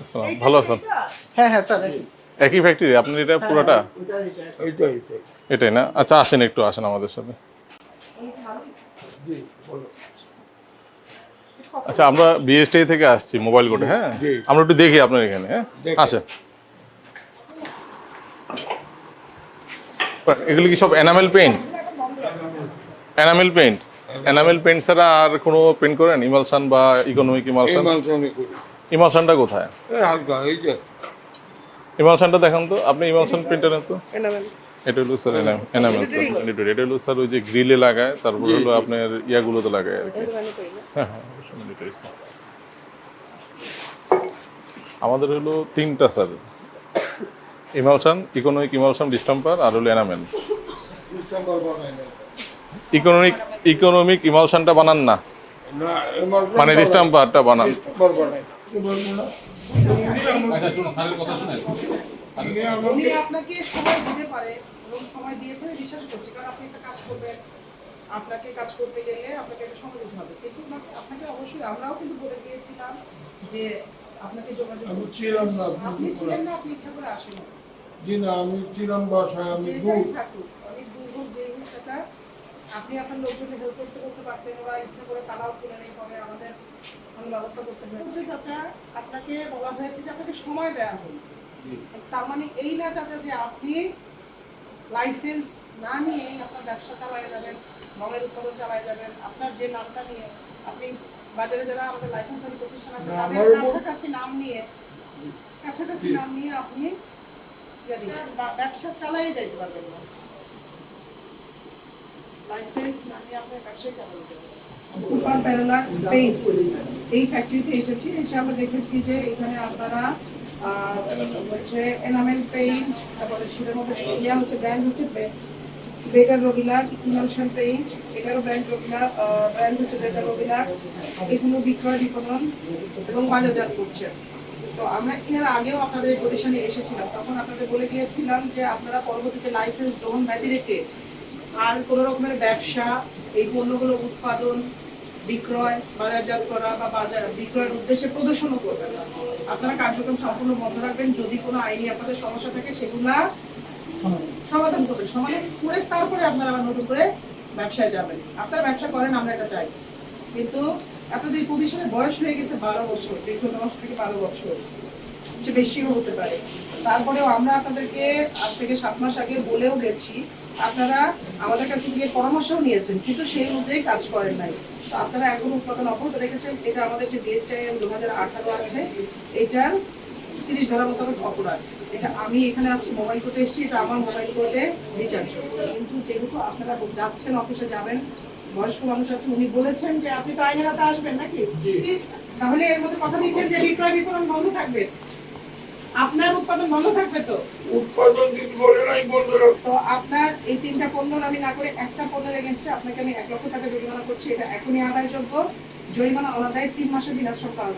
আসসালাম, ভালো আছেন? হ্যাঁ হ্যাঁ স্যার একই ফ্যাক্টরি আপনার এটা পুরোটা? এইটা এইটা এটাই না? আচ্ছা আসেন একটু আসেন আমাদের সাথে। আচ্ছা আমরা বিএসটি থেকে আসছি মোবাইল কোর্টে হ্যাঁ? জি। আমরা একটু দেখি আপনার এখানে হ্যাঁ। আসেন। এগুলো কি সব enamel paint enamel paint enamel paint ছাড়া আর কোনো পেইন্ট করেন? ইমালসান বা ইকোনমিক ইমালসান ইমালসানটা কোথায়? এই হালকা এই যে। ইমালসানটা দেখান তো আপনি ইমালসান পেইন্টার তো? এটা হলো স্যার এনামেল স্যার এটা হলো স্যার ওই যে গ্রিলে লাগায় তারপর হলো আপনার ইয়াগুলোতে লাগায় আর কি। হ্যাঁ হ্যাঁ আমাদের হলো তিনটা স্যার ইমালসান ইকোনমিক ইমালসান ডিস্টাম্পার আর হলো এনামেল ইকোনমিক ইকোনমিক ইমালসানটা বানান না। মানে ডিস্টাম্পারটা বানান। ডিসেম্বর বানাই এবার না উনি আপনাকে সময় দিতে পারে এবং সময় দিয়েছেন বিশ্বাস করছি কারণ আপনি একটা কাজ করবেন। আপনাকে কাজ করতে গেলে আপনাকে একটা সময় দিতে হবে। কিন্তু আপনাকে- আপনাকে অবশ্যই আমরাও কিন্তু বলে দিয়েছিলাম যে আপনাকে যোগাযোগ ছিলাম না আপনি ছিলেন না আপনি ইচ্ছা করে আসেন জি না আমি ছিলাম বাসায় আমি দূর। থাকুক অনেক দূর হোক যেই হোক চাচা আপনি আপনার লোকজনকে হেল্প করতে করতে পারতেন ওরা ইচ্ছা করে তারাও কিনে নেই পরে আমাদের ব্যবস্থা করতে হয়েছে চাচা আপনাকে বলা হয়েছে যে আপনাকে সময় দেওয়া হল তার মানে এই না চাচা যে আপনি লাইসেন্স না নিয়ে আপনার ব্যবসা চালায় যাবেন রঙের উৎপাদন চালায় যাবেন আপনার যে নামটা নিয়ে আপনি বাজারে যারা আমাদের লাইসেন্সধারী প্রতিষ্ঠান আছে তাদের কাছাকাছি নাম নিয়ে কাছাকাছি নাম নিয়ে আপনি ইয়ে ব্যবসা চালাই যাইতে পারবেন না লাইসেন্স না নিয়ে আপনি ব্যবসায় চালাতে পারবেন ফুলপান প্যারেলা পেইন্টস এই ফ্যাক্টরিতে এসেছি, এসে আমরা দেখেছি যে এখানে আপনারা হচ্ছে এনামেল পেইন্ট তারপরে মধ্যে ইয়া হচ্ছে ব্র্যান্ড হচ্ছে বেটার ইমালশন পেইন্ট এটারও ব্র্যান্ড ব্র্যান্ড হচ্ছে বেটার এগুলো বিক্রয় বিপণন এবং বাজারজাত করছে। তো আমরা এর আগেও আপনাদের প্রতিষ্ঠানে এসেছিলাম, তখন আপনাদের বলে গিয়েছিলাম যে আপনারা পরবর্তীতে লাইসেন্স গ্রহণ ব্যতি রেখে আর কোনো রকমের ব্যবসা, এই পণ্যগুলো উৎপাদন বিক্রয় বাজারজাত করা বা বাজার, বিক্রয়ের উদ্দেশ্যে প্রদর্শনও করবেন না। আপনারা কার্যক্রম সম্পূর্ণ বন্ধ রাখবেন। যদি কোনো আইনি আপনাদের সমস্যা থাকে, সেগুলা সমাধান করবেন। সমাধান করে তারপরে আপনারা আবার নতুন করে ব্যবসায় যাবেন। আপনারা ব্যবসা করেন, আমরা এটা চাই। কিন্তু আপনাদের প্রতিষ্ঠানের বয়স হয়ে গেছে বারো বছর, দীর্ঘ দশ থেকে বারো বছর। যে বেশিও হতে পারে। তারপরেও আমরা আপনাদেরকে আজ থেকে সাত মাস আগে বলেও গেছি আপনারা আমাদের কাছে গিয়ে পরামর্শও নিয়েছেন কিন্তু সেই অনুযায়ী কাজ করেন নাই। তো আপনারা এখন উৎপাদন অব্যাহত রেখেছেন এটা আমাদের যে বেস্ট আইন দু হাজার আঠারো আছে এটার তিরিশ ধারা মোতাবেক অপরাধ। এটা আমি এখানে আসছি মোবাইল কোর্টে এসেছি এটা আমার মোবাইল কোর্টে বিচার্য কিন্তু যেহেতু আপনারা যাচ্ছেন অফিসে যাবেন বয়স্ক মানুষ আছে উনি বলেছেন যে আপনি তো আইনের আসবেন নাকি? তাহলে এর মধ্যে কথা দিচ্ছেন যে বিক্রয় বিপণন বন্ধ থাকবে। আপনার উৎপাদন বন্ধ থাকবে তো? উৎপাদন কি বলে নাই বন্ধ তো আপনার এই তিনটা পণ্য আমি না করে একটা পণ্যের এগেনস্টে আপনাকে আমি এক লক্ষ টাকা জরিমানা করছি। এটা এখনই আদায়যোগ্য। জরিমানা অনাদায় তিন মাসের বিনাশ্রম কারণ